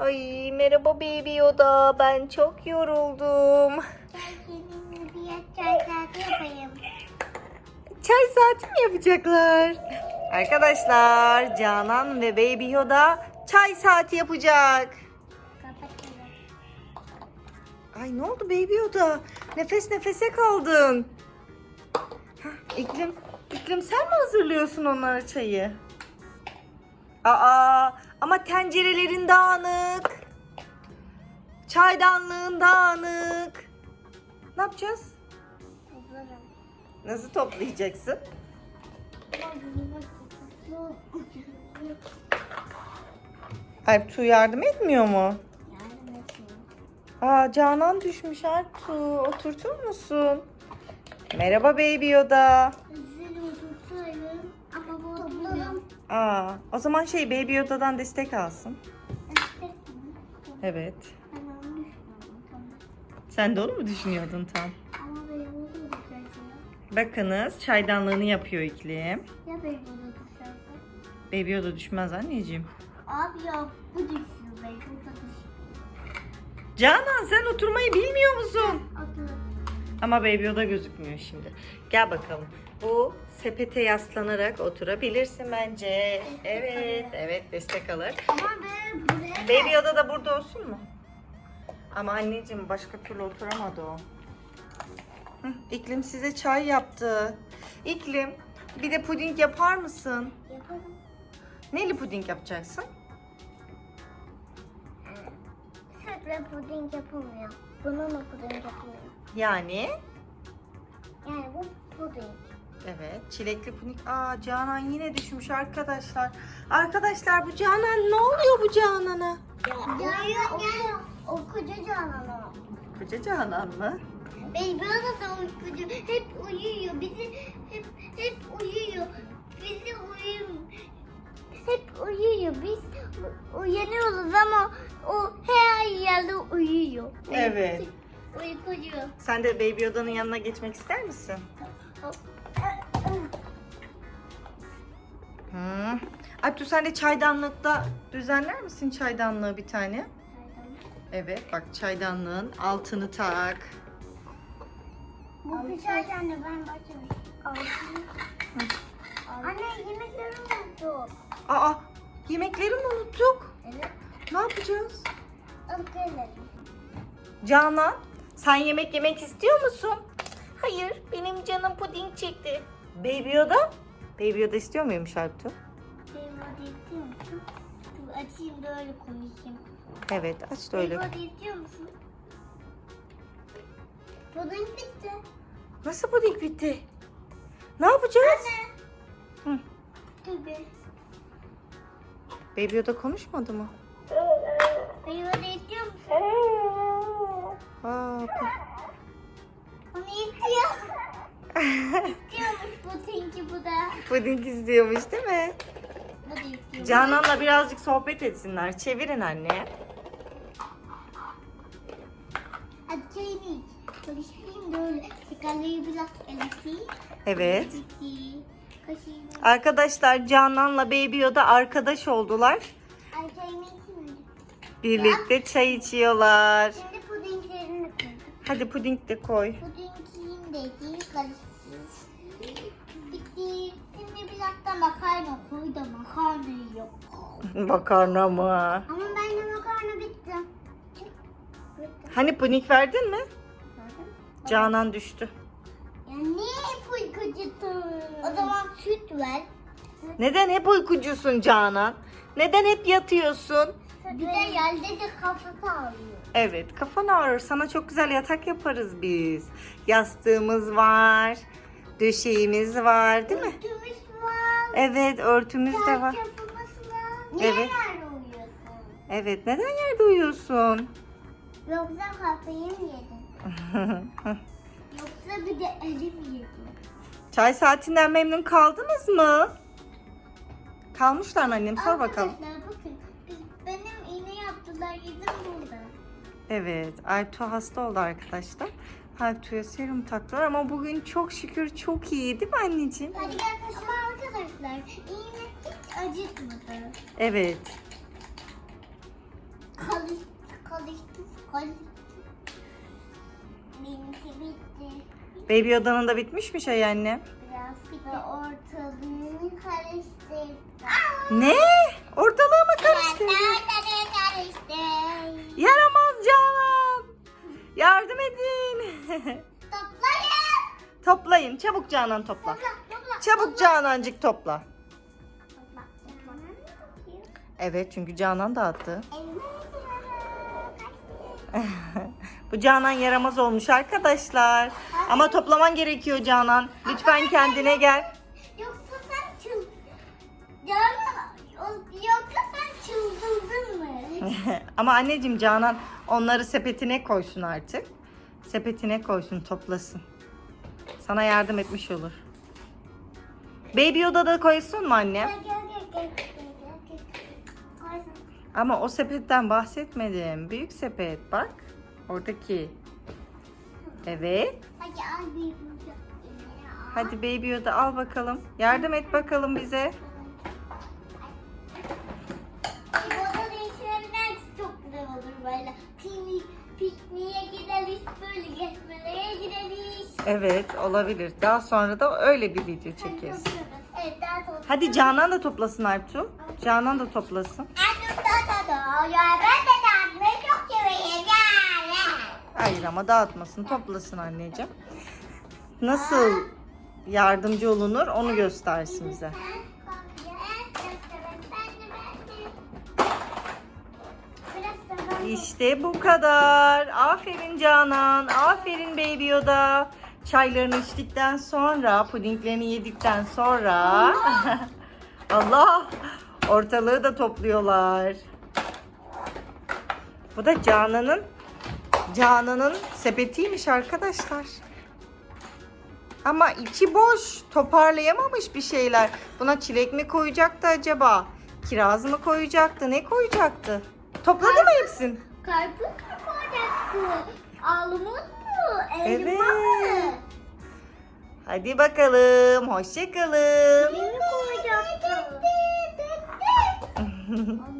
Ay merhaba Baby Yoda. Ben çok yoruldum. Ben seninle bir çay saati yapayım. Çay saati mi yapacaklar? Arkadaşlar Canan ve Baby Yoda çay saati yapacak. Ay ne oldu Baby Yoda? Nefes nefese kaldın. Hah, İklim, İklim sen mi hazırlıyorsun onlara çayı? Aa ama tencerelerin dağınık. Çaydanlığın dağınık. Ne yapacağız? Toplarım. Nasıl toplayacaksın? Alptu yardım etmiyor mu? Aa Canan düşmüş Alptu. Oturtur musun? Merhaba Baby Yoda. Aa, o zaman şey Baby Yoda'dan destek alsın. Evet. Sen de onu mu düşünüyordun tam? Bakınız çaydanlığını yapıyor iklim. Ya benim oldu düşerse? Baby Yoda düşmez anneciğim. Abi ya bu düşüyor ben burada düşüyor. Canan sen oturmayı bilmiyor musun? Adı. Ama Baby Yoda gözükmüyor şimdi. Gel bakalım. Bu sepete yaslanarak oturabilirsin bence. Evet, evet destek alır. Ama ben buraya Baby Yoda da burada olsun mu? Ama anneciğim başka türlü oturamadı o. Hı, İklim size çay yaptı. İklim bir de puding yapar mısın? yaparım. Neli puding yapacaksın? Sütle puding yapılmıyor. Bununla puding yapılıyor. Yani Yani bu puding. evet çilekli puding. Aa Canan yine düşmüş arkadaşlar. Arkadaşlar bu Canan ne oluyor bu Canan'a? Uyuyor ya. O koca canan o. Koca Canan mı? Benim bana da uykucu. Sen de Baby Yoda'nın yanına geçmek ister misin? Hı. Alptu sen de çaydanlıkta düzenler misin çaydanlığı bir tane? Evet bak çaydanlığın altını tak. Bu güzel anne ben başlamışım. Anne yemeklerim oldu. Aa yemekleri mi unuttuk? Evet. Ne yapacağız? Gelelim. Canan sen yemek yemek istiyor musun? Hayır benim canım puding çekti. Baby Yoda? Baby Yoda istiyor muymuş Alptu? Benim hadi istiyor musun? Açayım da öyle konuşayım. Evet aç da öyle. Benim hadi istiyor musun? Puding bitti. Nasıl puding bitti? Ne yapacağız? Hı. Tabii. Baby Yoda konuşmadı mı? Benim hadi istiyor musun? Aa, Onu istiyor. İstiyormuş pudingi bu da. puding istiyormuş değil mi? Bu da istiyor. Canan'la birazcık sohbet etsinler. Çevirin anne. Hadi çayını iç. Konuşayım da öyle. Sigarayı biraz eriteyim. Evet. Bitti. Kaşığını. Arkadaşlar Canan'la Baby Yoda arkadaş oldular. Ay çayını içeyim. Birlikte çay içiyorlar. Şimdi. Hadi puding de koy. Pudingin dediği. Bitti. Şimdi biraz da makarna koy da makarna yok. Makarna mı? Ama ben de makarna bitti. Bitti. Hani puding verdin mi? Gördün? Canan düştü. Ya niye kocatın? O zaman süt ver. Neden hep uykucusun Canan? Neden hep yatıyorsun? Bir de yerde de kafası ağrıyor. Evet, kafan ağrır. Sana çok güzel yatak yaparız biz. Yastığımız var, döşeğimiz var, değil mi? Örtümüz var. Evet, örtümüz de var. Çarşafımız var. Niye Evet. yerde uyuyorsun? Evet, neden yerde uyuyorsun? Yoksa kafayı mı yedin? Yoksa bir de elim yedin. Çay saatinden memnun kaldınız mı? Kalmışlar mı annem? Sor bakalım. Arkadaşlar bakın. Burada. Evet, Altu hasta oldu arkadaşlar. Altu'ya serum taktılar ama bugün çok şükür çok iyi değil mi anneciğim? Hadi gel kaşıma arkadaşlar. İğne hiç acıtmadı. Evet. Kalın Karıştı, karıştı. Benimki bitti. Baby Yoda'nın da bitmiş mi şey anne? Biraz da ortalığını karıştırdım. Ne? Ortalığı mı karıştı? Toplayın. Toplayın. Çabuk Canan topla. Topla, topla. Çabuk Canancık topla. Evet çünkü Canan dağıttı. Bu Canan yaramaz olmuş arkadaşlar. Ama toplaman gerekiyor Canan. Lütfen kendine gel. Yoksa sen çıl... Canan, yoksa sen çıldırdın mı? Ama anneciğim Canan onları sepetine koysun artık. Sepetine koysun toplasın. Sana yardım etmiş olur. Baby Yoda da koysun mu anne? Ama o sepetten bahsetmedim. Büyük sepet bak. Oradaki. Evet. Hadi Baby Yoda al bakalım. Yardım et bakalım bize. Evet olabilir. Daha sonra da öyle bir video çekeriz. Evet daha sonra. Hadi Canan da toplasın Artu. Canan da toplasın. Hayır ama dağıtmasın toplasın anneciğim. Nasıl yardımcı olunur onu göstersin bize. İşte bu kadar. Aferin Canan. Aferin Baby Yoda. Çaylarını içtikten sonra, pudinglerini yedikten sonra Allah ortalığı da topluyorlar. Bu da Canan'ın Canan'ın sepetiymiş arkadaşlar. Ama içi boş. Toparlayamamış bir şeyler. Buna çilek mi koyacaktı acaba? Kiraz mı koyacaktı? Ne koyacaktı? Topladı mı hepsini? Karpuz mu koyacaktı? Elma Evet. Hadi bakalım. Hoşçakalın. Ne koyacaktı? Anne